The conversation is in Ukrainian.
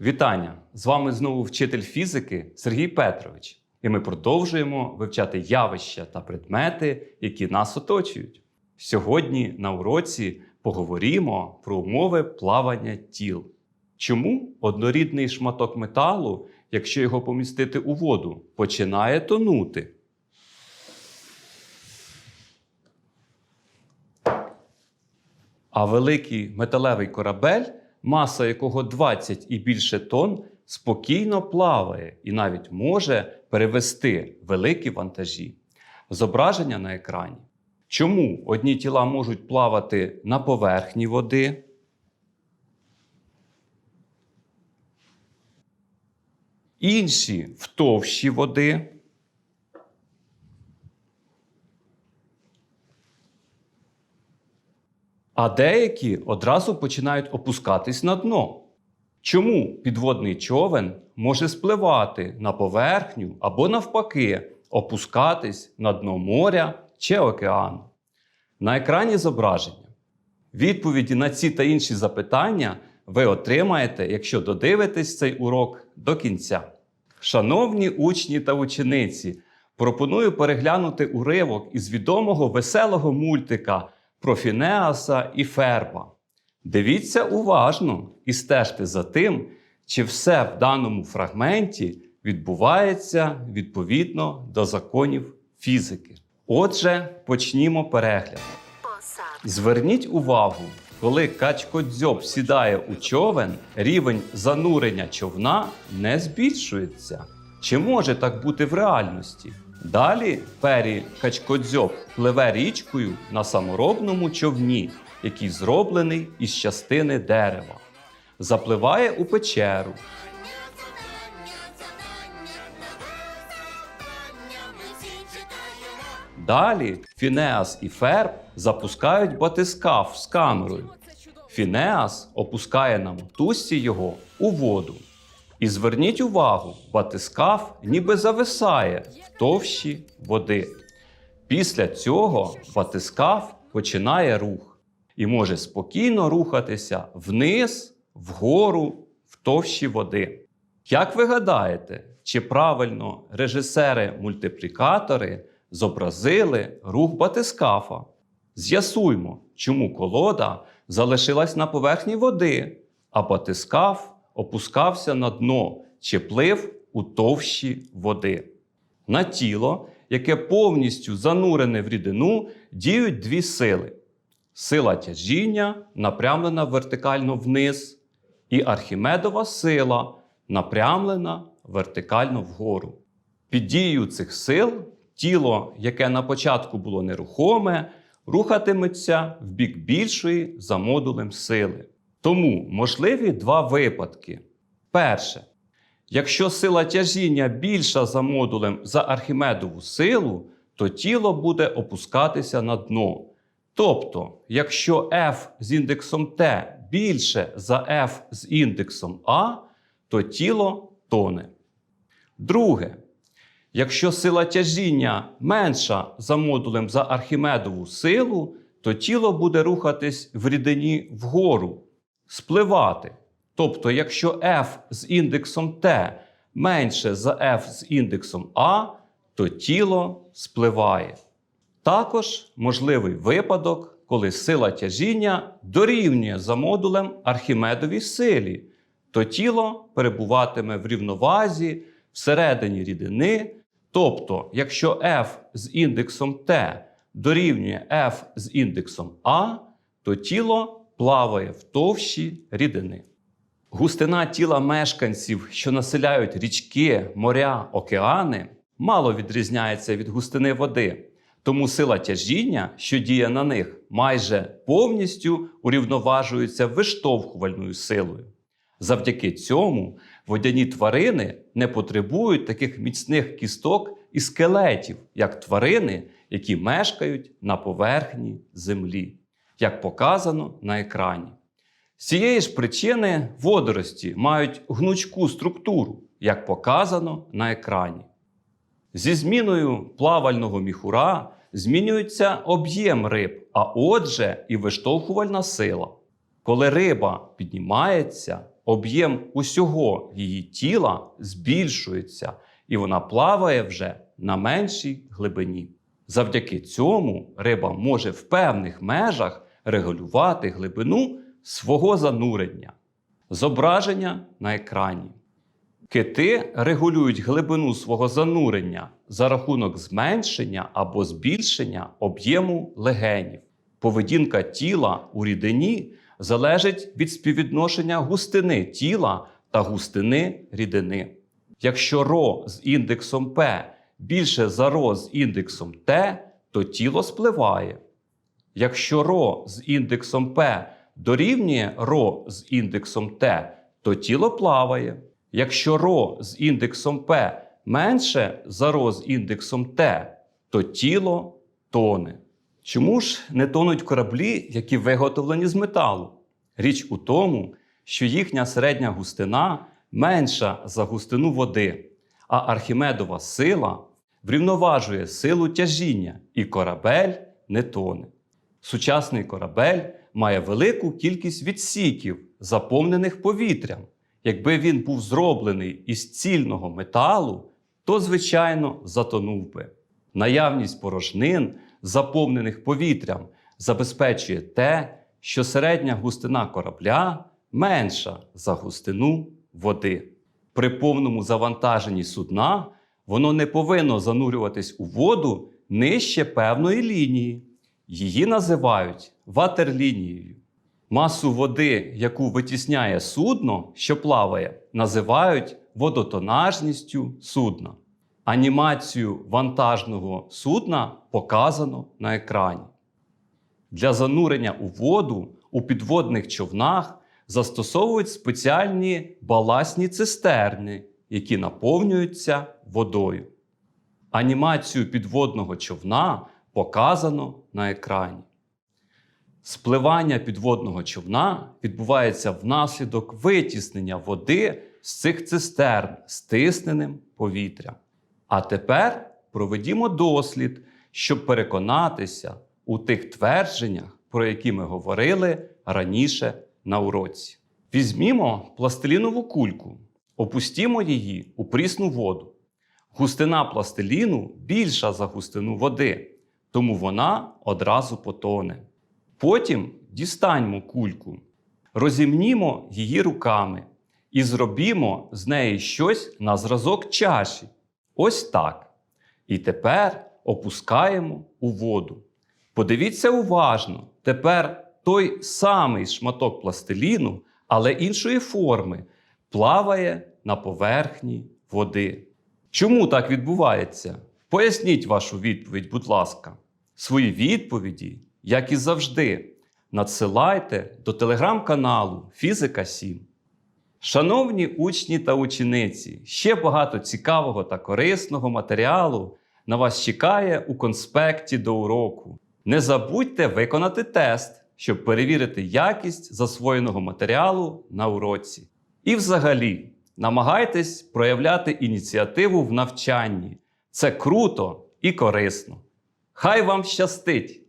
Вітання! З вами знову вчитель фізики Сергій Петрович, і ми продовжуємо вивчати явища та предмети, які нас оточують. Сьогодні на уроці поговоримо про умови плавання тіл. Чому однорідний шматок металу, якщо його помістити у воду, починає тонути? А великий металевий корабель, маса якого 20 і більше тонн, спокійно плаває і навіть може перевести великі вантажі. Зображення на екрані. Чому одні тіла можуть плавати на поверхні води? Інші в товщі води. А деякі одразу починають опускатись на дно. Чому підводний човен може спливати на поверхню або навпаки опускатись на дно моря чи океану? На екрані зображення. Відповіді на ці та інші запитання ви отримаєте, якщо додивитесь цей урок до кінця. Шановні учні та учениці, пропоную переглянути уривок із відомого веселого мультика про Фінеаса і Ферба. Дивіться уважно і стежте за тим, чи все в даному фрагменті відбувається відповідно до законів фізики. Отже, почнімо перегляд. Зверніть увагу, коли качкодзьоб сідає у човен, рівень занурення човна не збільшується. Чи може так бути в реальності? Далі Пері Качкодзьоб пливе річкою на саморобному човні, який зроблений із частини дерева. Запливає у печеру. Далі Фінеас і Ферб запускають батискаф з камерою. Фінеас опускає на мотузці його у воду. І зверніть увагу, батискаф ніби зависає в товщі води. Після цього батискаф починає рух і може спокійно рухатися вниз, вгору, в товщі води. Як ви гадаєте, чи правильно режисери-мультиплікатори зобразили рух батискафа? З'ясуймо, чому колода залишилась на поверхні води, а батискаф опускався на дно чи плив у товщі води. На тіло, яке повністю занурене в рідину, діють дві сили: сила тяжіння, напрямлена вертикально вниз, і архімедова сила, напрямлена вертикально вгору. Під дією цих сил тіло, яке на початку було нерухоме, рухатиметься в бік більшої за модулем сили. Тому можливі два випадки. Перше, якщо сила тяжіння більша за модулем за Архімедову силу, то тіло буде опускатися на дно. Тобто, якщо F з індексом T більше за F з індексом А, то тіло тоне. Друге, якщо сила тяжіння менша за модулем за Архімедову силу, то тіло буде рухатись в рідині вгору спливати. Тобто, якщо f з індексом t менше за f з індексом А, то тіло спливає. Також можливий випадок, коли сила тяжіння дорівнює за модулем Архімедовій силі, то тіло перебуватиме в рівновазі всередині рідини. Тобто, якщо f з індексом t дорівнює f з індексом А, то тіло плаває в товщі рідини. Густина тіла мешканців, що населяють річки, моря, океани, мало відрізняється від густини води, тому сила тяжіння, що діє на них, майже повністю урівноважується виштовхувальною силою. Завдяки цьому водяні тварини не потребують таких міцних кісток і скелетів, як тварини, які мешкають на поверхні землі як показано на екрані. З цієї ж причини водорості мають гнучку структуру, як показано на екрані. Зі зміною плавального міхура змінюється об'єм риб, а отже, і виштовхувальна сила. Коли риба піднімається, об'єм усього її тіла збільшується, і вона плаває вже на меншій глибині. Завдяки цьому риба може в певних межах регулювати глибину свого занурення. Зображення на екрані. Кити регулюють глибину свого занурення за рахунок зменшення або збільшення об'єму легенів. Поведінка тіла у рідині залежить від співвідношення густини тіла та густини рідини. Якщо ро з індексом P більше за ро з індексом T, то тіло спливає. Якщо ро з індексом P дорівнює ро з індексом T, то тіло плаває. Якщо ро з індексом P менше за ро з індексом T, то тіло тоне. Чому ж не тонуть кораблі, які виготовлені з металу? Річ у тому, що їхня середня густина менша за густину води, а Архімедова сила врівноважує силу тяжіння, і корабель не тоне. Сучасний корабель має велику кількість відсіків, заповнених повітрям. Якби він був зроблений із цільного металу, то, звичайно, затонув би. Наявність порожнин, заповнених повітрям, забезпечує те, що середня густина корабля менша за густину води. При повному завантаженні судна воно не повинно занурюватись у воду нижче певної лінії. Її називають ватерлінією. Масу води, яку витісняє судно, що плаває, називають водотонажністю судна. Анімацію вантажного судна показано на екрані. Для занурення у воду у підводних човнах застосовують спеціальні баласні цистерни, які наповнюються водою. Анімацію підводного човна показано на екрані. Спливання підводного човна відбувається внаслідок витіснення води з цих цистерн стисненим повітрям. А тепер проведімо дослід, щоб переконатися у тих твердженнях, про які ми говорили раніше на уроці. Візьмімо пластилінову кульку, опустімо її у прісну воду. Густина пластиліну більша за густину води, тому вона одразу потоне. Потім дістаньмо кульку, розімнімо її руками і зробімо з неї щось на зразок чаші. Ось так. І тепер опускаємо у воду. Подивіться уважно, тепер той самий шматок пластиліну, але іншої форми, плаває на поверхні води. Чому так відбувається? Поясніть вашу відповідь, будь ласка. Свої відповіді, як і завжди, надсилайте до телеграм-каналу Фізика 7. Шановні учні та учениці, ще багато цікавого та корисного матеріалу на вас чекає у конспекті до уроку. Не забудьте виконати тест, щоб перевірити якість засвоєного матеріалу на уроці. І взагалі, намагайтесь проявляти ініціативу в навчанні. Це круто і корисно. Хай вам щастить!